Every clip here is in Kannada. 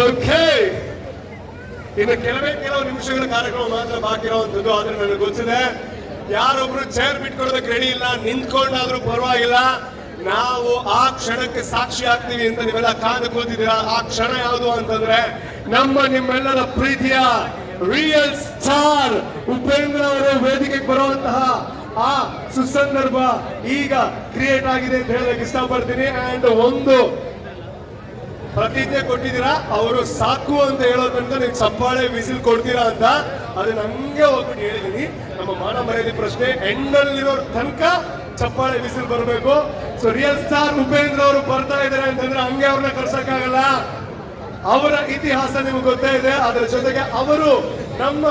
ಓಕೆ ಇನ್ನು ಕೆಲವೇ ಕೆಲವು ನಿಮಿಷಗಳ ಕಾರ್ಯಕ್ರಮ ಮಾತ್ರ ಬಾಕಿ ಇರುವಂತದ್ದು ಆದ್ರೆ ನನಗೆ ಗೊತ್ತಿದೆ, ಯಾರೊಬ್ರು ಚೇರ್ ಬಿಟ್ಕೊಡೋದಕ್ಕೆ ರೆಡಿ ಇಲ್ಲ, ನಿಂತ್ಕೊಂಡಾದ್ರೂ ಪರವಾಗಿಲ್ಲ, ನಾವು ಆ ಕ್ಷಣಕ್ಕೆ ಸಾಕ್ಷಿ ಆಗ್ತೀವಿ ಅಂತ ನೀವೆಲ್ಲ ಕಾದು ಕೂತಿದ್ದೀರಾ? ಆ ಕ್ಷಣ ಯಾವುದು ಅಂತಂದ್ರೆ, ನಮ್ಮ ನಿಮ್ಮೆಲ್ಲರ ಪ್ರೀತಿಯ ರಿಯಲ್ ಸ್ಟಾರ್ ಉಪೇಂದ್ರ ಅವರು ವೇದಿಕೆಗೆ ಬರುವಂತಹ ಆ ಸುಸಂದರ್ಭ ಈಗ ಕ್ರಿಯೇಟ್ ಆಗಿದೆ ಅಂತ ಹೇಳಕ್ ಇಷ್ಟಪಡ್ತೀನಿ. ಅಂಡ್ ಒಂದು ಪ್ರತಿಜ್ಞೆ ಕೊಟ್ಟಿದ್ದೀರಾ? ಅವರು ಸಾಕು ಅಂತ ಹೇಳೋ ತನಕ ನೀವು ಚಪ್ಪಾಳೆ ವಿಸಿಲ್ ಕೊಡ್ತೀರಾ ಅಂತ ಅದು ಹಂಗೆ ಹೋಗ್ಬಿಟ್ಟು ಹೇಳಿದೀನಿ ನಮ್ಮ ಮಾನ ಮರ್ಯಾದೆ ಪ್ರಶ್ನೆ ಎಂಡಲ್ಲಿರೋ ತನಕ ಚಪ್ಪಾಳೆ ವಿಸಿಲ್ ಬರಬೇಕು. ಸೊ ರಿಯಲ್ ಸ್ಟಾರ್ ಉಪೇಂದ್ರ ಅವರು ಬರ್ತಾ ಇದ್ದಾರೆ ಅಂತಂದ್ರೆ ಹಂಗೆ ಅವ್ರನ್ನ ಕರ್ಸಕ್ಕಾಗಲ್ಲ. ಅವರ ಇತಿಹಾಸ ನಿಮ್ಗೆ ಗೊತ್ತಾ ಇದೆ. ಅದರ ಜೊತೆಗೆ ಅವರು ನಮ್ಮ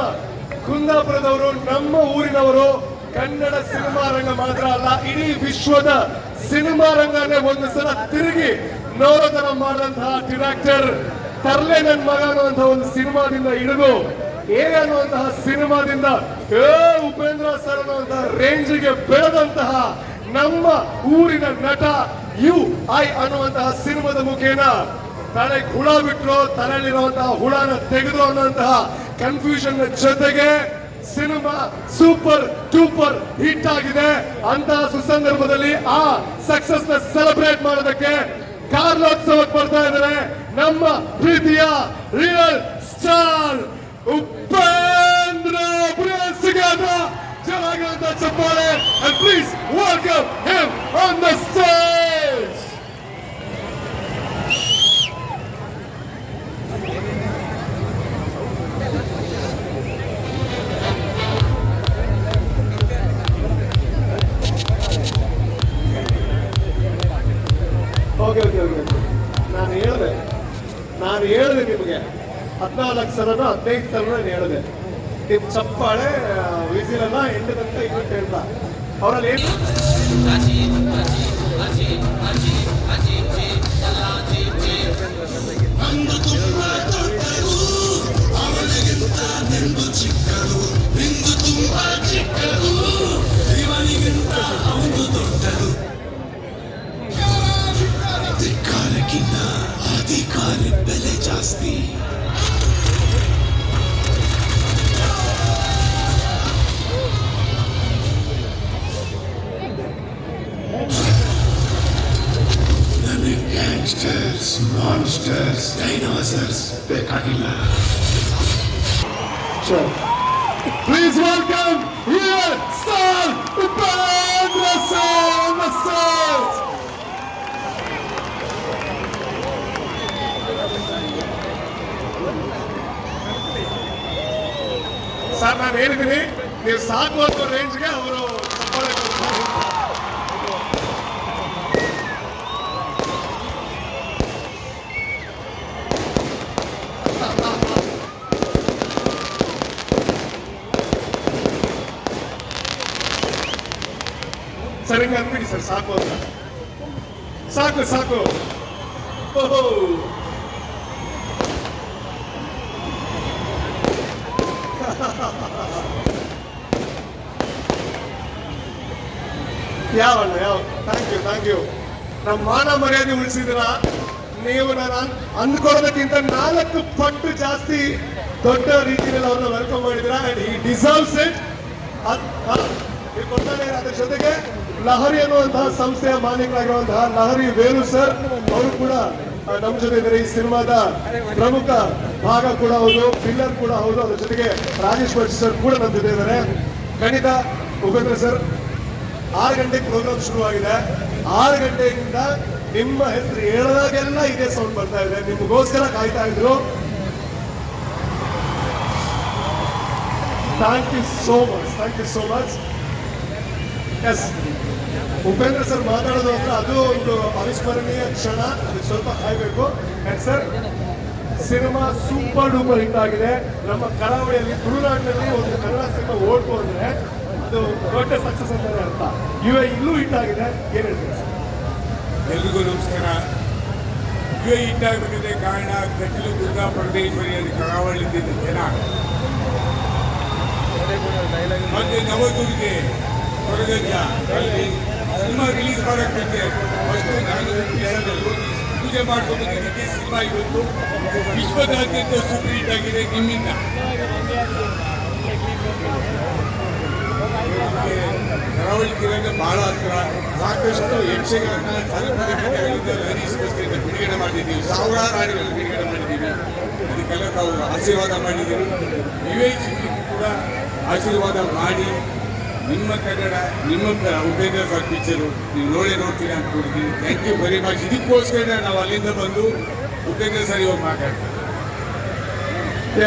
ಕುಂದಾಪುರದವರು, ನಮ್ಮ ಊರಿನವರು ಕನ್ನಡ ಸಿನಿಮಾ ರಂಗ ಮಾತ್ರ ಅಲ್ಲ, ಇಡೀ ವಿಶ್ವದ ಸಿನಿಮಾ ರಂಗನೇ ಒಂದು ಸಲ ತಿರುಗಿ ನೋಡೋದನ್ನ ಮಾಡಿದಂತಹ ಡಿರೆಕ್ಟರ್ ತರ್ಲೆ ನನ್ ಮಗ ಅನ್ನುವಂತಹ ಒಂದು ಸಿನಿಮಾದಿಂದ ಹಿಡಿದು ಏ ಅನ್ನುವಂತಹ ಸಿನಿಮಾದಿಂದ ಏ ಉಪೇಂದ್ರ ಸರ್ ಅನ್ನುವಂತಹ ರೇಂಜ್ಗೆ ಬೆಳೆದಂತಹ ನಮ್ಮ ಊರಿನ ನಟ ಯು ಐ ಅನ್ನುವಂತಹ ಸಿನಿಮಾದ ಮುಖೇನ ತಲೆಗೆ ಹುಳ ಬಿಟ್ಟರು ತಲೆಯಲ್ಲಿರುವಂತಹ ಹುಳನ ತೆಗೆದು ಅನ್ನುವಂತಹ ಕನ್ಫ್ಯೂಷನ್ ಜೊತೆಗೆ ಸಿನಿಮಾ ಸೂಪರ್ ಟೂಪರ್ ಹಿಟ್ ಆಗಿದೆ. ಅಂತಹ ಸುಸಂದರ್ಭದಲ್ಲಿ ಆ ಸಕ್ಸಸ್ನ ಸೆಲೆಬ್ರೇಟ್ ಮಾಡೋದಕ್ಕೆ ಕಾರ್ಲೋತ್ಸವಕ್ಕೆ ಬರ್ತಾ ಇದ್ದಾರೆ ನಮ್ಮ ಪ್ರೀತಿಯ ರಿಯಲ್ ಸ್ಟಾರ್ ಉಪೇಂದ್ರ ಪ್ರಿಯಸಿಗಾದ ಚೆನ್ನಾಗಿರುವಂತ ಚಪ್ಪಾಳೆ. And please welcome him on the ಹದಿನಾಲ್ಕು ಸಾವಿರನ ಹದಿನೈದು ನಾನು ಹೇಳಿದೆ. ನಿಮ್ ಚಪ್ಪಾಳೆ ವಿಸಿಲನ್ನ ಎಂಟು ಗಂಟೆ ಇವತ್ತು ಹೇಳ್ದ ಅವರಲ್ಲಿ ಏನು? ಗ್ಯಾಂಗ್ಸ್ಟರ್ಸ್ ಮಾನ್ಸ್ಟರ್ಸ್ ಡೈನೋಸರ್ಸ್ ಬೇಕಾಗಿಲ್ಲ Please welcome real star Upendra Sir on the stage. Sir ನಾನು ಹೇಳಿದ್ದೀನಿ ನೀವು ಸಾಕು ಅನ್ನೋ ರೇಂಜ್ಗೆ ಅವರು ಹಿಂಗೆ ಅಂದ್ಬಿಡಿ ಸರ್, ಸಾಕು ಅಂತ. ಸಾಕು ಸಾಕು. ಓಹೋ. ಯಾವಣ್ಣ ಯಾವ? ಥ್ಯಾಂಕ್ ಯು ಥ್ಯಾಂಕ್ ಯು ನಮ್ಮ ಮಾನ ಮರ್ಯಾದೆ ಉಳಿಸಿದ್ರ ನೀವು ನಾನು ಅಂದ್ಕೊಳ್ಳೋದಕ್ಕಿಂತ ನಾಲ್ಕು ಪಟ್ಟು ಜಾಸ್ತಿ ದೊಡ್ಡ ರೀತಿಯಲ್ಲಿ ಅವ್ರನ್ನ ವೆಲ್ಕಮ್ ಮಾಡಿದ್ರ ಅಂಡ್ ಈ ಡಿಸರ್ವ್ಸ್ ಇಟ್ ಕೊಡ್ತಾನೆ ಅದ್ರ ಜೊತೆಗೆ ಲಹರಿ ಅನ್ನುವಂತಹ ಸಂಸ್ಥೆಯ ಮಾಲೀಕರಾಗಿರುವಂತಹ ಲಹರಿ ವೇಲು ಸರ್ ಅವರು ಕೂಡ ನಮ್ಮ ಜೊತೆ ಇದ್ದಾರೆ. ಈ ಸಿನಿಮಾದ ಪ್ರಮುಖ ಭಾಗ ಕೂಡ ಹೌದು ಪಿಲ್ಲರ್ ಕೂಡ ಹೌದು. ಅದ್ರ ಜೊತೆಗೆ ರಾಜೇಶ್ ಭಟ್ ಸರ್ ಕೂಡ ನಮ್ಮ ಜೊತೆ ಇದ್ದಾರೆ. ಖಂಡಿತ ಉಪೇಂದ್ರ ಸರ್, ಆರು ಗಂಟೆಗೆ ಪ್ರೋಗ್ರಾಮ್ ಶುರುವಾಗಿದೆ. ಆರು ಗಂಟೆಯಿಂದ ನಿಮ್ಮ ಹೆಸರು ಹೇಳದಾಗೆಲ್ಲ ಇದೇ ಸೌಂಡ್ ಬರ್ತಾ ಇದೆ. ನಿಮಗೋಸ್ಕರ ಕಾಯ್ತಾ ಇದ್ರು. Thank you so much thank you so much yes. Upendra sir ಮಾತಾಡೋದು ಅಂದ್ರೆ ಅದು ಒಂದು ಅವಿಸ್ಮರಣೀಯ ಕ್ಷಣ. ಅದಕ್ಕೆ ಸ್ವಲ್ಪ ಕಾಯ್ಬೇಕು and sir cinema super duper hit ಆಗಿದೆ. ನಮ್ಮ ಕರಾವಳಿಯಲ್ಲಿ ತುಳುನಾಡಿನಲ್ಲಿ ಒಂದು ಕನ್ನಡ ಸಿನಿಮಾ ಓಡ್ತು ಅಂದ್ರೆ ಅದು ದೊಡ್ಡ ಸಕ್ಸಸ್ ಅಂತಾರೆ ಅರ್ಥ. ಇಲ್ಲೂ ಹಿಟ್ ಆಗಿದೆ. ಏನ್ ಹೇಳ್ತೀರಾ ಸರ್ ಎಲ್ರಿಗೂ ನಮಸ್ಕಾರ. ಯುವ ಆಗಿಬಿಟ್ಟಿದೆ. ಕಾರಣ ಕಟೀಲು ದುರ್ಗಾ ಪರಮೇಶ್ವರಿಯಲ್ಲಿ ಕರಾವಳಿ ಜನ. ಮತ್ತೆ ನವದುರ್ಗೆ. ಅಲ್ಲಿ ಸಿನಿಮಾ ರಿಲೀಸ್ ಮಾಡೋಕ್ಕೆ ಫಸ್ಟ್ ನಾನು ಪೂಜೆ ಮಾಡ್ಕೊಂಡು ಬಂದಿದ್ದಕ್ಕೆ ಸಿನಿಮಾ ಇವತ್ತು ವಿಶ್ವದಾದ್ಯಂತ ಸುಪ್ರೀಟ್ ಆಗಿದೆ ನಿಮ್ಮಿಂದ. ಕರಾವಳಿ ಕಿರಣ್ ಬಹಳ ಹತ್ರ. ಸಾಕಷ್ಟು ಯಕ್ಷಗಾನ ಜಾನಪದ ಬಿಡುಗಡೆ ಮಾಡಿದ್ದೀವಿ. ಸಾವಿರಾರು ಹಾಡುಗಳನ್ನು ಬಿಡುಗಡೆ ಮಾಡಿದ್ದೀವಿ. ಅದಕ್ಕೆಲ್ಲ ತಾವು ಆಶೀರ್ವಾದ ಮಾಡಿದ್ದೀವಿ. ನೀವೇ ಕೂಡ ಆಶೀರ್ವಾದ ಮಾಡಿ ನಿಮ್ಮ ಕನ್ನಡ, ನಿಮ್ಮ ಉಪೇಂದ್ರ ಸರ್ ಪಿಕ್ಚರು ನೀವು ನೋಡೇ ನೋಡ್ತೀರಿ ಕೊಡ್ತೀನಿ ಥ್ಯಾಂಕ್ ಯು ವೆರಿ ಮಚ್ ಇದಕ್ಕೋಸ್ಕರ ನಾವು ಅಲ್ಲಿಂದ ಬಂದು ಉಪೇಂದ್ರ ಸರ್ ಇವಾಗ ಮಾತಾಡ್ತೀವಿ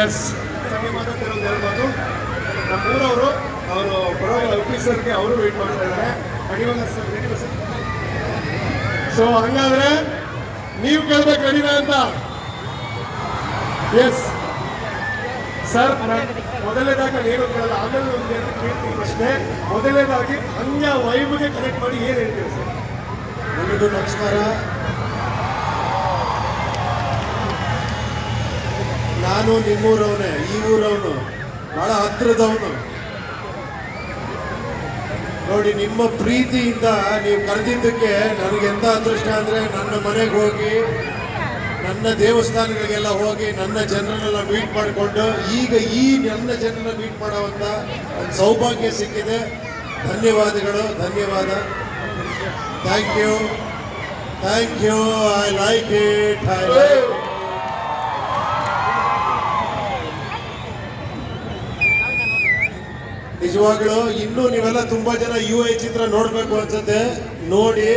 ಎಸ್ ಮಾತು ನಮ್ಮೂರವರು, ಅವರು ಬರೋ ಆಫೀಸರ್ಗೆ ಅವರು ವೇಟ್ ಮಾಡ್ತಾ ಇದ್ದಾರೆ. ಸೊ ಹಂಗಾದ್ರೆ ನೀವು ಕೇಳ್ಬೇಕು ರೆಡಿನಾ ಅಂತ. ಎಸ್ ಸರ್ ಮೊದಲನೇದಾಗಿ ನಾನು ಕೇಳಲ್ಲ ಆಮೇಲೆ ಒಂದು ಕೇಳ್ತೀನಿ ಪ್ರಶ್ನೆ. ಮೊದಲನೇದಾಗಿ ಅನ್ಯ ವೈಬ್ಗೆ ಕನೆಕ್ಟ್ ಮಾಡಿ ಏನು ಹೇಳ್ತೀವಿ ಸರ್? ನನಗೂ ನಮಸ್ಕಾರ. ನಾನು ನಿಮ್ಮೂರವನೇ, ಈ ಊರವನು, ಬಹಳ ಹತ್ತಿರದವನು ನೋಡಿ, ನಿಮ್ಮ ಪ್ರೀತಿಯಿಂದ ನೀವು ಕರೆದಿದ್ದಕ್ಕೆ ನನಗೆ ಎಂತ ಅದೃಷ್ಟ ಅಂದರೆ ನನ್ನ ಮನೆಗೆ ಹೋಗಿ ನನ್ನ ದೇವಸ್ಥಾನಗಳಿಗೆಲ್ಲ ಹೋಗಿ ನನ್ನ ಜನರನ್ನೆಲ್ಲ ಮೀಟ್ ಮಾಡಿಕೊಂಡು ಈಗ ಈ ನನ್ನ ಜನರನ್ನ ಮೀಟ್ ಮಾಡೋವಂಥ ಒಂದು ಸೌಭಾಗ್ಯ ಸಿಕ್ಕಿದೆ. ಧನ್ಯವಾದಗಳು, ಧನ್ಯವಾದ. Thank you thank you I like it I ನಿಜವಾಗ್ಲು ಇನ್ನೂ ನೀವೆಲ್ಲ ತುಂಬಾ ಜನ ಯು ಐ ಚಿತ್ರ ನೋಡ್ಬೇಕು ಅನ್ಸುತ್ತೆ. ನೋಡಿ,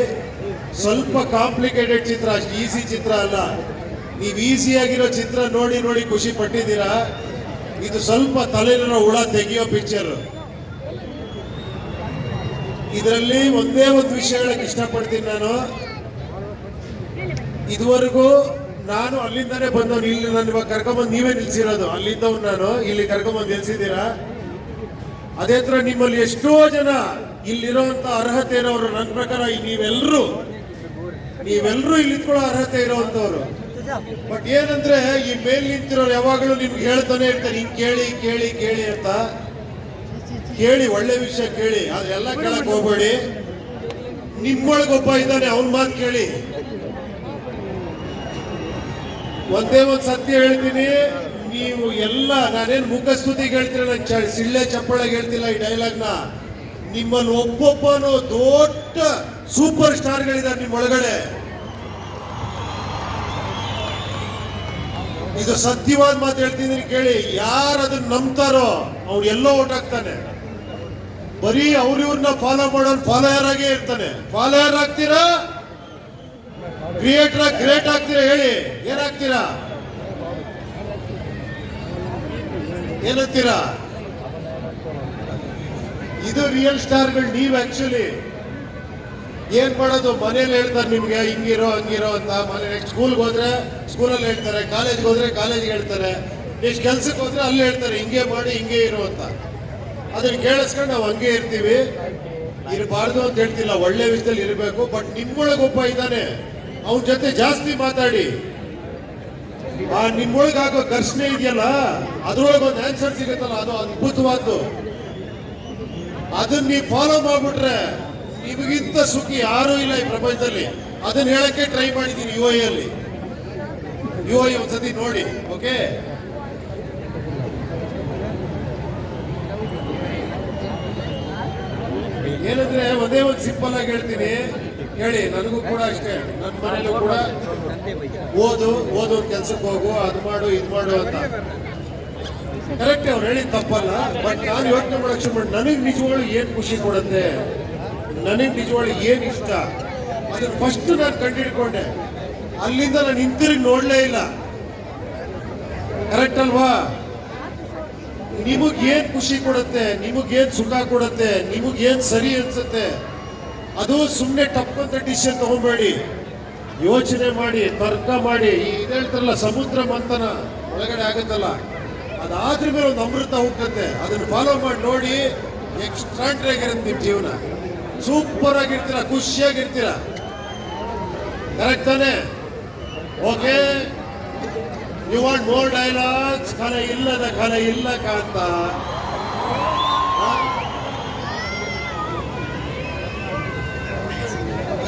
ಸ್ವಲ್ಪ ಕಾಂಪ್ಲಿಕೇಟೆಡ್ ಚಿತ್ರ, ಅಷ್ಟು ಈಸಿ ಚಿತ್ರ ಅಲ್ಲ. ನೀವು ಈಸಿಯಾಗಿರೋ ಚಿತ್ರ ನೋಡಿ ನೋಡಿ ಖುಷಿ ಪಟ್ಟಿದ್ದೀರಾ? ಇದು ಸ್ವಲ್ಪ ತಲೆಲಿರೋ ಹುಳ ತೆಗೆಯೋ ಪಿಕ್ಚರ್ ಇದರಲ್ಲಿ ಒಂದೇ ಒಂದು ವಿಷಯ ಹೇಳಕ್ ಇಷ್ಟಪಡ್ತೀನಿ ನಾನು. ಇದುವರೆಗೂ ನಾನು ಅಲ್ಲಿಂದಾನೇ ಬಂದವನು, ಇಲ್ಲಿ ನನ್ನ ಇವಾಗ ಕರ್ಕೊಂಬಂದು ನೀವೇ ನಿಲ್ಸಿರೋದು. ಅಲ್ಲಿದ್ದವ್ನು ನಾನು, ಇಲ್ಲಿ ಕರ್ಕೊಂಬಂದು ನಿಲ್ಸಿದ್ದೀರಾ? ಅದೇ ತರ ನಿಮ್ಮಲ್ಲಿ ಎಷ್ಟೋ ಜನ ಇಲ್ಲಿರೋಂತ ಅರ್ಹತೆ ಇರೋರು. ನನ್ನ ಪ್ರಕಾರ ನೀವೆಲ್ಲರೂ ನೀವೆಲ್ಲರೂ ಇಲ್ಲಿ ಅರ್ಹತೆ ಇರೋವಂಥವ್ರು ಬಟ್ ಏನಂದ್ರೆ ಈ ಮೇಲ್ ನಿಂತಿರೋರು ಯಾವಾಗಲೂ ನಿಮ್ಗೆ ಹೇಳ್ತಾನೆ ಇರ್ತಾರೆ ಹಿಂಗ್ ಕೇಳಿ ಕೇಳಿ ಕೇಳಿ ಅಂತ. ಕೇಳಿ ಒಳ್ಳೆ ವಿಷಯ ಕೇಳಿ. ಅದೆಲ್ಲ ಕೇಳಕ್ ಹೋಗ್ಬೇಡಿ. ನಿಮ್ಮೊಳಗೊಬ್ಬ ಇದ್ದಾನೆ ಅವನ್ ಮಾತು ಕೇಳಿ. ಒಂದೇ ಒಂದು ಸತ್ಯ ಹೇಳ್ತೀನಿ. ನೀವು ಎಲ್ಲ ನಾನೇನು ಮುಖಸ್ತುತಿಗೆ ಹೇಳ್ತೀರ ನಾನು ಸಿಳ್ಳೆ ಚಪ್ಪಳಗೆ ಹೇಳ್ತಿಲ್ಲ ಈ ಡೈಲಾಗ್ನ. ನಿಮ್ಮಲ್ಲಿ ಒಬ್ಬೊಬ್ಬನು ದೊಡ್ಡ ಸೂಪರ್ ಸ್ಟಾರ್ಗಳಿದ್ದಾರೆ ನಿಮ್ಮ ಒಳಗಡೆ ಇದು ಸತ್ಯವಾದ ಮಾತು ಹೇಳ್ತಿದ್ದೀನಿ ಕೇಳಿ, ಯಾರು ಅದನ್ನ ನಂಬ್ತಾರೋ ಅವ್ರು ಎಲ್ಲೋ ಓಟಾಗ್ತಾನೆ ಬರೀ ಅವ್ರಿವ್ರನ್ನ ಫಾಲೋ ಮಾಡೋನ್ ಫಾಲೋಯರ್ ಆಗೇ ಇರ್ತಾನೆ. ಫಾಲೋಯರ್ ಆಗ್ತೀರಾ? ಕ್ರಿಯೇಟರ್ ಕ್ರಿಯೇಟ್ ಆಗ್ತೀರಾ ಹೇಳಿ, ಏನಾಗ್ತೀರಾ? ಏನಂತೀರಾ ಇದು ರಿಯಲ್ ಸ್ಟಾರ್ಗಳು ನೀವು ಆಕ್ಚುಲಿ ಏನ್ ಮಾಡೋದು? ಮನೇಲಿ ಹೇಳ್ತಾರೆ ನಿಮ್ಗೆ, ಹಿಂಗಿರೋ, ಹಂಗಿರೋ ಅಂತ. ಮನೆ ಸ್ಕೂಲ್ಗೆ ಹೋದ್ರೆ ಸ್ಕೂಲಲ್ಲಿ ಹೇಳ್ತಾರೆ ಕಾಲೇಜ್ಗೆ ಹೋದ್ರೆ ಕಾಲೇಜ್ಗೆ ಹೇಳ್ತಾರೆ. ಎಷ್ಟು ಕೆಲ್ಸಕ್ಕೆ ಹೋದ್ರೆ ಅಲ್ಲಿ ಹೇಳ್ತಾರೆ, ಹಿಂಗೆ ಮಾಡಿ, ಹಿಂಗೆ ಇರೋ ಅಂತ. ಅದನ್ನ ಕೇಳಿಸ್ಕೊಂಡು ನಾವು ಹಂಗೆ ಇರ್ತೀವಿ. ಇರಬಾರ್ದು ಅಂತ ಹೇಳ್ತಿಲ್ಲ, ಒಳ್ಳೆ ವಿಷಯದಲ್ಲಿ ಇರಬೇಕು ಬಟ್ ನಿಮ್ಮೊಳಗೊಬ್ಬ ಇದ್ದಾನೆ, ಅವನ ಜೊತೆ ಜಾಸ್ತಿ ಮಾತಾಡಿ. ಆ ನಿಮ್ಮೊಳಗೆ ಆಗೋ ಘರ್ಷಣೆ ಇದೆಯಲ್ಲ, ಅದ್ರೊಳಗೆ ಒಂದು ಆನ್ಸರ್ ಸಿಗುತ್ತಲ್ಲ, ಅದು ಅದ್ಭುತವಾದ್ದು. ಅದನ್ನ ನೀವು ಫಾಲೋ ಮಾಡ್ಬಿಟ್ರೆ ನಿಮಗಿಂತ ಸುಖಿ ಯಾರೂ ಇಲ್ಲ ಈ ಪ್ರಪಂಚದಲ್ಲಿ. ಅದನ್ನ ಹೇಳಕ್ಕೆ ಟ್ರೈ ಮಾಡಿದ್ದೀನಿ ಯು ಐ ಅಲ್ಲಿ. ಯು ಐ ಒಂದ್ಸತಿ ನೋಡಿ ಓಕೆ ಏನಂದ್ರೆ ಒಂದೇ ಒಂದು ಸಿಂಪಲ್ ಆಗಿ ಹೇಳ್ತೀನಿ. ಹೇಳಿ, ನನಗೂ ಕೂಡ ಅಷ್ಟೇ. ನನ್ನ ಮನೇಲೂ ಕೂಡ ಓದು ಓದು ಕೆಲ್ಸಕ್ಕೆ ಹೋಗು, ಅದು ಮಾಡು, ಇದು ಮಾಡು ಅಂತ. ಕರೆಕ್ಟ್ ಅವ್ರು ಹೇಳಿದ ತಪ್ಪಲ್ಲ ಬಟ್ ನಾನು ಯೋಚನೆ ಮಾಡಕ್ ಶುರು ನನಗೆ ನಿಜವಾಗ್ಲು ಏನ್ ಖುಷಿ ಕೊಡುತ್ತೆ? ನನಗೆ ನಿಜವಾಗಿ ಏನು ಇಷ್ಟ, ಅದನ್ನು ಫಸ್ಟ್ ನಾನು ಕಂಡಿಡ್ಕೊಂಡೆ. ಅಲ್ಲಿಂದ ನಾನು ಹಿಂತಿರುಗಿ ನೋಡಲೇ ಇಲ್ಲ. ಕರೆಕ್ಟ್ ಅಲ್ವಾ? ಏನು ಖುಷಿ ಕೊಡುತ್ತೆ ನಿಮಗೇನ್ ಸುಖ ಕೊಡುತ್ತೆ ನಿಮಗೇನ್ ಸರಿ ಅನ್ಸುತ್ತೆ, ಅದು ಸುಮ್ಮನೆ ಟಪ್ಪಂತ ಡಿಸಿಷನ್ ತಗೊಂಬೇಡಿ. ಯೋಚನೆ ಮಾಡಿ, ತರ್ಕ ಮಾಡಿ ಇದು ಹೇಳ್ತಾರಲ್ಲ, ಸಮುದ್ರ ಮಂಥನ ಒಳಗಡೆ ಆಗುತ್ತಲ್ಲ, ಅದಾದ್ರ ಮೇಲೆ ಒಂದು ಅಮೃತ ಹುಟ್ಟುತ್ತೆ. ಅದನ್ನು ಫಾಲೋ ಮಾಡಿ ನೋಡಿ ಎಕ್ಸ್ಟ್ರಾಂಡ್ರಿ ಆಗಿರುತ್ತೆ ನಿಮ್ಮ ಜೀವನ. ಸೂಪರ್ ಆಗಿರ್ತೀರ ಖುಷಿಯಾಗಿರ್ತೀರ ಕರೆಕ್ಟ್ ತಾನೆ? Okay you want more dialogues ಕಲೆ ಇಲ್ಲದ ಕಲೆ ಇಲ್ಲ ಕಾಂತ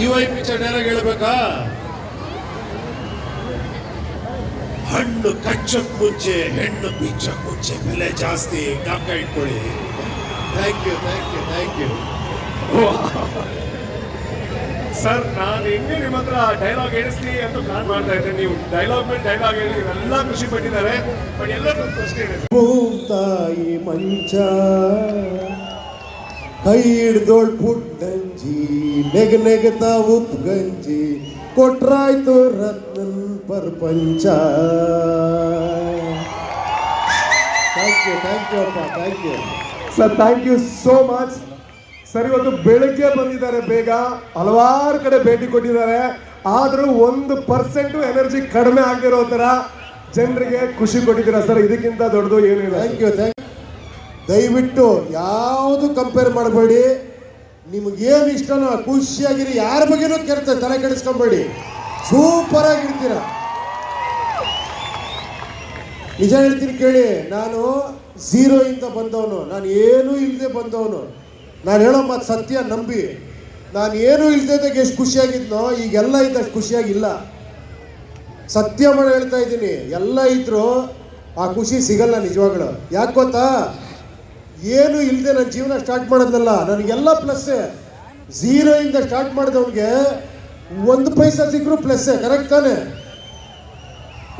ಯು ಐ ಪಿಕ್ಚರ್ ಡೈಲಾಗ್ ಹೇಳ್ಬೇಕಾ? ಹಣ್ಣು ಕಚ್ಚಕ್ ಮುಂಚೆ, ಹೆಣ್ಣು ಬಿಚ್ಚಕ್ ಮುಂಚೆ, ಬೆಲೆ ಜಾಸ್ತಿ ಜ್ಞಾಪಕ ಇಟ್ಕೊಳ್ಳಿ thank you thank you thank you sir ನಾನು ಹೆಂಗೆ ನಿಮ್ಮ ಹತ್ರ ಡೈಲಾಗ್ ಹೇಳಿಸ್ಲಿ ಅಂತ ಪ್ಲಾನ್ ಮಾಡ್ತಾ ಇದ್ದೆ. ನೀವು ಡೈಲಾಗ್ ಮೇಲೆ ಡೈಲಾಗ್ ಹೇಳಿ ಎಲ್ಲ ಖುಷಿ ಪಟ್ಟಿದ್ದಾರೆ. ಬಟ್ ಎಲ್ಲರೂ ಪ್ರಶ್ನೆ ಇದೆ. ತಾಯಿ ಮಂಚ ಕೈ ಹಿಡ್ದೋಳ್ ಪುಟ್ಟಂಜಿ ನೆಗ ನೆಗತಾ ಉಪ್ ಗಂಜಿ ಕೊಟ್ರಾಯ್ತು Ratnan Prapancha. Thank you thank you ಅಪ್ಪ thank you sir thank you so much sir, ಇವತ್ತು ಬೆಳಗ್ಗೆ ಬಂದಿದ್ದಾರೆ ಬೇಗ. ಹಲವಾರು ಕಡೆ ಭೇಟಿ ಕೊಟ್ಟಿದ್ದಾರೆ. ಆದರೂ ಒಂದು ಪರ್ಸೆಂಟ್ ಎನರ್ಜಿ ಕಡಿಮೆ ಆಗಿರೋ ಥರ ಜನರಿಗೆ ಖುಷಿ ಕೊಟ್ಟಿದ್ದೀರಾ ಸರ್? ಇದಕ್ಕಿಂತ ದೊಡ್ಡದು ಏನಿಲ್ಲ ಥ್ಯಾಂಕ್ ಯು ಥ್ಯಾಂಕ್ ದಯವಿಟ್ಟು ಯಾವುದು ಕಂಪೇರ್ ಮಾಡಬೇಡಿ. ನಿಮಗೇನು ಇಷ್ಟನೋ ಖುಷಿಯಾಗಿರಿ. ಯಾರ ಬಗ್ಗೆನೂ ಕೆರ್ತ ತಲೆ ಕೆಡಿಸ್ಕೊಂಬೇಡಿ. ಸೂಪರ್ ಆಗಿರ್ತೀರ. ನಿಜ ಹೇಳ್ತೀನಿ ಕೇಳಿ, ನಾನು ಝೀರೋ ಇಂದ ಬಂದವನು. ನಾನು ಏನೂ ಇಲ್ಲದೆ ಬಂದವನು. ನಾನು ಹೇಳೋ ಮಾತು ಸತ್ಯ, ನಂಬಿ. ನಾನು ಏನೂ ಇಲ್ದಿದ್ದಾಗ ಎಷ್ಟು ಖುಷಿಯಾಗಿದ್ನೋ, ಈಗೆಲ್ಲ ಇದ್ದಷ್ಟು ಖುಷಿಯಾಗಿಲ್ಲ. ಸತ್ಯ ಮಾಡಿ ಹೇಳ್ತಾ ಇದ್ದೀನಿ. ಎಲ್ಲ ಇದ್ರು ಆ ಖುಷಿ ಸಿಗಲ್ಲ ನಿಜವಾಗ್ಲು. ಯಾಕೆ ಗೊತ್ತಾ? ಏನು ಇಲ್ಲದೆ ನನ್ನ ಜೀವನ ಸ್ಟಾರ್ಟ್ ಮಾಡೋದಲ್ಲ ನನಗೆಲ್ಲ ಪ್ಲಸ್ಸೇ ಇಂದ ಸ್ಟಾರ್ಟ್ ಮಾಡಿದವನಿಗೆ ಒಂದು ಪೈಸಾ ಸಿಕ್ಕರು ಪ್ಲಸ್ ಕರೆಕ್ಟ್ ತಾನೆ?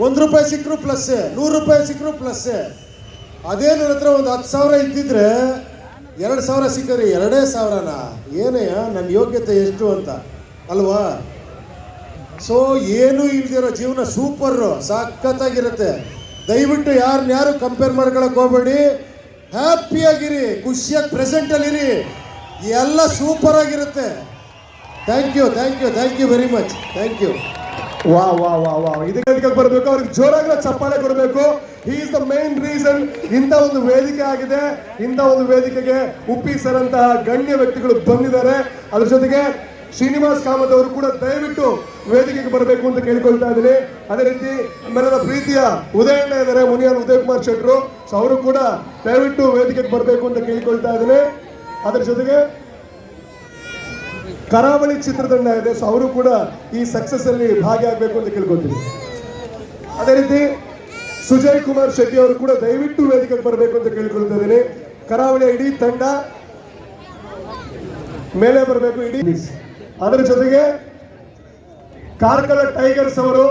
ಒಂದು ರೂಪಾಯಿ ಸಿಕ್ಕರು ಪ್ಲಸ್ಸೇ ನೂರು ರೂಪಾಯಿ ಸಿಕ್ಕರು ಪ್ಲಸ್ಸೇ ಅದೇ ನನ್ನ ಹತ್ರ ಒಂದು ಹತ್ತು ಸಾವಿರ ಇದ್ದಿದ್ರೆ ಎರಡು ಸಾವಿರ ಸಿಕ್ಕರಿ ಎರಡೇ ಸಾವಿರನ? ಏನೇ ನನ್ನ ಯೋಗ್ಯತೆ ಎಷ್ಟು ಅಂತ? ಅಲ್ವಾ? ಸೊ ಏನೂ ಇಲ್ದಿರೋ ಜೀವನ ಸೂಪರ್ ಸಖತ್ತಾಗಿರುತ್ತೆ. ದಯವಿಟ್ಟು ಯಾರನ್ನ ಯಾರು ಕಂಪೇರ್ ಮಾಡ್ಕೊಳಕ್ ಹೋಗ್ಬೇಡಿ. ಹ್ಯಾಪಿಯಾಗಿರಿ ಖುಷಿಯಾಗಿ ಪ್ರೆಸೆಂಟಲ್ಲಿರಿ ಎಲ್ಲ ಸೂಪರ್ ಆಗಿರುತ್ತೆ. Thank you thank you thank you very much thank you ವಾ ವಾ ವಾ ವಾ. ಇದಕ್ಕೆ ಬರಬೇಕು, ಅವ್ರಿಗೆ ಜೋರಾಗಿ ಚಪ್ಪಾಳೆ ಕೊಡಬೇಕು. ಇಸ್ ದ ಮೇನ್ ರೀಸನ್ ಇಂಥ ಒಂದು ವೇದಿಕೆ ಆಗಿದೆ. ಇಂಥ ಒಂದು ವೇದಿಕೆಗೆ ಉಪ್ಪಿ ಸರ್ ಅಂತಹ ಗಣ್ಯ ವ್ಯಕ್ತಿಗಳು ಬಂದಿದ್ದಾರೆ. ಅದ್ರ ಜೊತೆಗೆ ಶ್ರೀನಿವಾಸ್ ಕಾಮತ್ ಅವರು ಕೂಡ ದಯವಿಟ್ಟು ವೇದಿಕೆಗೆ ಬರಬೇಕು ಅಂತ ಕೇಳಿಕೊಳ್ತಾ ಇದ್ದೀನಿ. ಅದೇ ರೀತಿ ನಮ್ಮೆಲ್ಲರ ಪ್ರೀತಿಯ ಉದಯಣ್ಣ ಇದ್ದಾರೆ ಮುನಿಯನ್ ಉದಯ್ ಕುಮಾರ್ ಶೆಟ್ರು. ಸೊ ಅವರು ಕೂಡ ದಯವಿಟ್ಟು ವೇದಿಕೆಗೆ ಬರಬೇಕು ಅಂತ ಕೇಳಿಕೊಳ್ತಾ ಇದ್ದೀನಿ. ಅದ್ರ ಜೊತೆಗೆ ಕರಾವಳಿ ಚಿತ್ರತಂಡ ಇದೆ. ಸೊ ಅವರು ಕೂಡ ಈ ಸಕ್ಸಸ್ ಅಲ್ಲಿ ಭಾಗಿಯಾಗಬೇಕು ಅಂತ ಕೇಳ್ಕೊತೀನಿ ಅದೇ ರೀತಿ ಸುಜಯ್ ಕುಮಾರ್ ಶೆಟ್ಟಿ ಅವರು ಕೂಡ ದಯವಿಟ್ಟು ವೇದಿಕೆಗೆ ಬರಬೇಕು ಅಂತ ಕೇಳ್ಕೊಳ್ತಾ ಇದ್ದೀನಿ. ಕರಾವಳಿಯ ಇಡೀ ತಂಡ ಮೇಲೆ ಬರಬೇಕು. ಇಡೀ ಅದರ ಜೊತೆಗೆ ಕಾರ್ಕಳ ಟೈಗರ್ಸ್ ಅವರು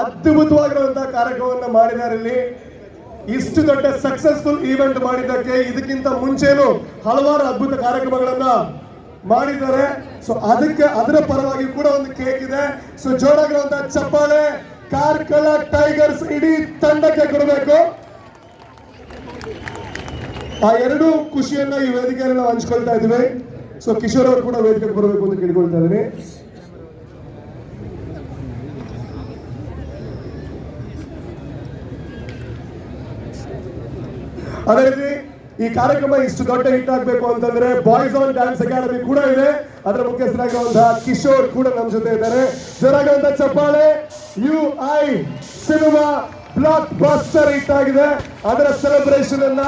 ಅದ್ಭುತವಾಗಿರುವಂತಹ ಕಾರ್ಯಕ್ರಮವನ್ನು ಮಾಡಿದ್ದಾರೆ ಇಲ್ಲಿ. ಇಷ್ಟು ದೊಡ್ಡ ಸಕ್ಸಸ್ಫುಲ್ ಈವೆಂಟ್ ಮಾಡಿದ್ದಕ್ಕೆ ಇದಕ್ಕಿಂತ ಮುಂಚೆನೂ ಹಲವಾರು ಅದ್ಭುತ ಕಾರ್ಯಕ್ರಮಗಳನ್ನ ಮಾಡಿದ್ದಾರೆ. ಸೊ ಅದಕ್ಕೆ ಅದರ ಪರವಾಗಿ ಕೂಡ ಒಂದು ಕೇಕ್ ಇದೆ. ಸೊ ಜೋರಾಗಿರುವಂತಹ ಚಪ್ಪಾಳೆ ಕಾರ್ಕಳ ಟೈಗರ್ಸ್ ಇಡೀ ತಂಡಕ್ಕೆ ಕೊಡಬೇಕು. ಆ ಎರಡೂ ಖುಷಿಯನ್ನ ಈ ವೇದಿಕೆಯಲ್ಲಿ ನಾವು ಹಂಚ್ಕೊಳ್ತಾ ಇದ್ದೀವಿ. ಸೊ ಕಿಶೋರ್ ಅವರು ಕೂಡ ವೇದಿಕೆಗೆ ಬರಬೇಕು ಅಂತ ಕೇಳ್ಕೊಳ್ತಾ ಇದ್ದೀನಿ. ಅದೇ ರೀತಿ ಈ ಕಾರ್ಯಕ್ರಮ ಇಷ್ಟು ದೊಡ್ಡ ಹಿಟ್ ಆಗಬೇಕು ಅಂತಂದ್ರೆ ಬಾಯ್ಸ್ ಆನ್ ಡ್ಯಾನ್ಸ್ ಅಕಾಡೆಮಿ ಕೂಡ ಇದೆ. ಅದರ ಮುಖ್ಯಸ್ಥರಾಗಿರುವಂತಹ ಕಿಶೋರ್ ಕೂಡ ನಮ್ಮ ಜೊತೆ ಇದ್ದಾರೆ. ಜೋರಾಗಿರುವಂತಹ ಚಪ್ಪಾಳೆ. U I cinema blockbuster hit ಆಗಿದೆ. ಅದರ ಸೆಲೆಬ್ರೇಷನ್ ಅನ್ನ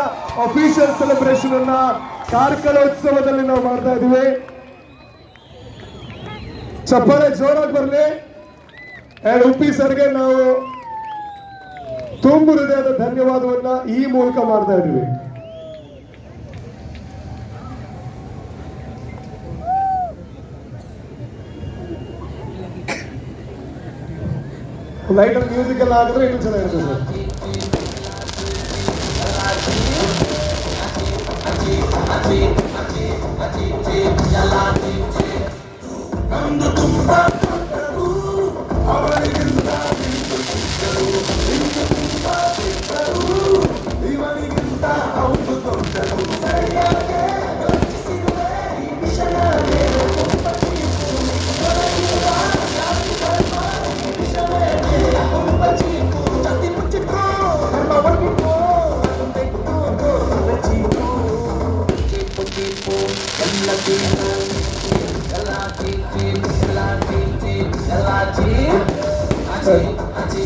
ಅಫಿಷಿಯಲ್ ಸೆಲೆಬ್ರೇಷನ್ ಅನ್ನ ಕಾರ್ಕಳೋತ್ಸವದಲ್ಲಿ ನಾವು ಮಾಡ್ತಾ ಇದೀವಿ ಚಪ್ಪಾಳೆ ಜೋರಾಗಿ ಬರಲಿ. ಎರಡು ಉಪ್ಪಿ ಸರ್ಗೆ ನಾವು ತುಂಬು ಹೃದಯದ ಧನ್ಯವಾದವನ್ನ ಈ ಮೂಲಕ ಮಾಡ್ತಾ ಇದೀವಿ ಲೈಟರ್ ಮ್ಯೂಸಿಕ್ ಎಲ್ಲ ಹಾಕಿದ್ರೆ ಇನ್ನೂ ಚೆನ್ನಾಗಿರುತ್ತೆ ಸರ್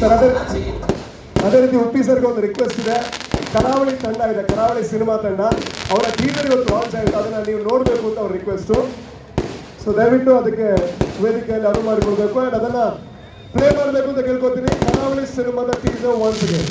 ಸರ್, ಅದೇ ಅದೇ ರೀತಿ ಉಪ್ಪಿ ಸರ್ಗೆ ಒಂದು ರಿಕ್ವೆಸ್ಟ್ ಇದೆ. ಕರಾವಳಿ ತಂಡ ಇದೆ, ಕರಾವಳಿ ಸಿನಿಮಾ ತಂಡ. ಅವರ ಟೀಸರ್ ಒಂದು ಲಾಂಚ್ ಆಯಿತು ಅದನ್ನ ನೀವು ನೋಡಬೇಕು ಅಂತ ಅವ್ರ ರಿಕ್ವೆಸ್ಟು ಸೊ ದಯವಿಟ್ಟು ಅದಕ್ಕೆ ವೇದಿಕೆಯಲ್ಲಿ ಅನುವು ಮಾಡಿಕೊಡ್ಬೇಕು ಆ್ಯಂಡ್ ಅದನ್ನು ಪ್ಲೇ ಮಾಡಬೇಕು ಅಂತ ಕೇಳ್ಕೊತೀನಿ. ಕರಾವಳಿ ಸಿನಿಮಾದ ಟೀಸರ್ ಒನ್ಸ್ ಅಗೇನ್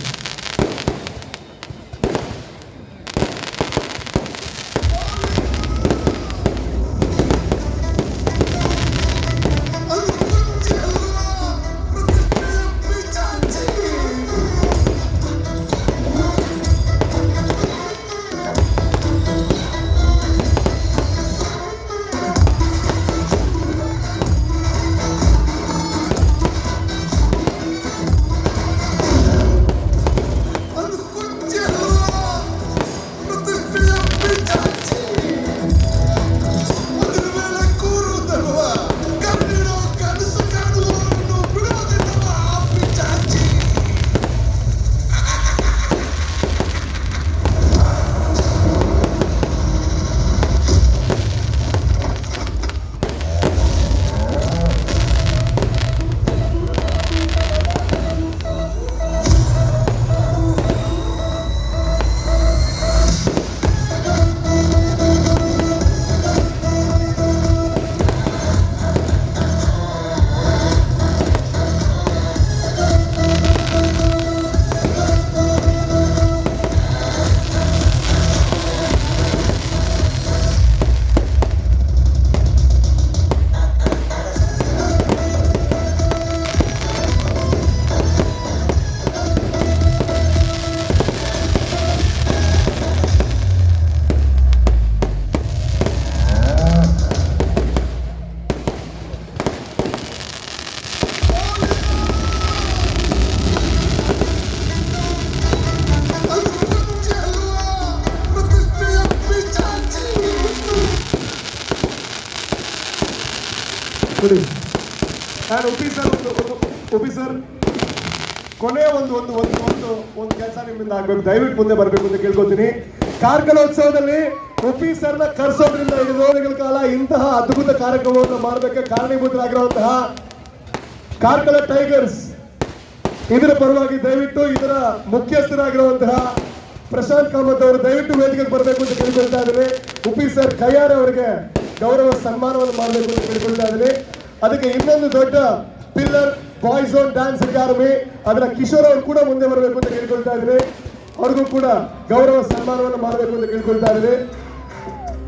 ನಿಮ್ಮಿಂದ ಆಗ್ಬೇಕು ದಯವಿಟ್ಟು ಮುಂದೆ ಬರಬೇಕು ಅಂತ ಕೇಳ್ಕೊತೀನಿ. ಕಾರ್ಕಳೋತ್ಸವದಲ್ಲಿ ಉಪಿ ಸರ್ನ ಕರ್ಸೋದ್ರಿಂದ ಐದು ಕಾಲ ಇಂತಹ ಅದ್ಭುತ ಕಾರ್ಯಕ್ರಮವನ್ನು ಮಾಡಬೇಕು, ಕಾರಣೀಭೂತರಾಗಿರುವಂತಹ ಕಾರ್ಕಳ ಟೈಗರ್ಸ್. ಇದರ ಪರವಾಗಿ ದಯವಿಟ್ಟು ಇದರ ಮುಖ್ಯಸ್ಥರಾಗಿರುವಂತಹ ಪ್ರಶಾಂತ್ ಕಾಮತ್ ಅವರು ದಯವಿಟ್ಟು ವೇದಿಕೆಗೆ ಬರಬೇಕು ಅಂತ ಕೇಳಿಕೊಳ್ತಾ ಇದ್ದೀನಿ ಉಪಿ ಸರ್ ಕೈಯಾರೆ ಅವರಿಗೆ ಗೌರವ ಸನ್ಮಾನವನ್ನು ಮಾಡಬೇಕು ಅಂತ ಕೇಳಿಕೊಳ್ತಾ ಇದ್ದೀನಿ ಅದಕ್ಕೆ ಇನ್ನೊಂದು ದೊಡ್ಡ pillar boys own dance academy ಅದರ ಕಿಶೋರ್ ಅವರು ಕೂಡ ಮುಂದೆ ಬರಬೇಕು ಅಂತ ಕೇಳ್ಕೊಳ್ತಾ ಇದ್ದೀನಿ ಅವ್ರಿಗೂ ಕೂಡ ಗೌರವ ಸನ್ಮಾನವನ್ನು ಮಾಡಬೇಕು ಅಂತ ಕೇಳ್ಕೊಳ್ತಾ ಇದ್ದೀನಿ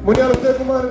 ಮುನಿಯಾರ್ ಉದಯ್ ಕುಮಾರ್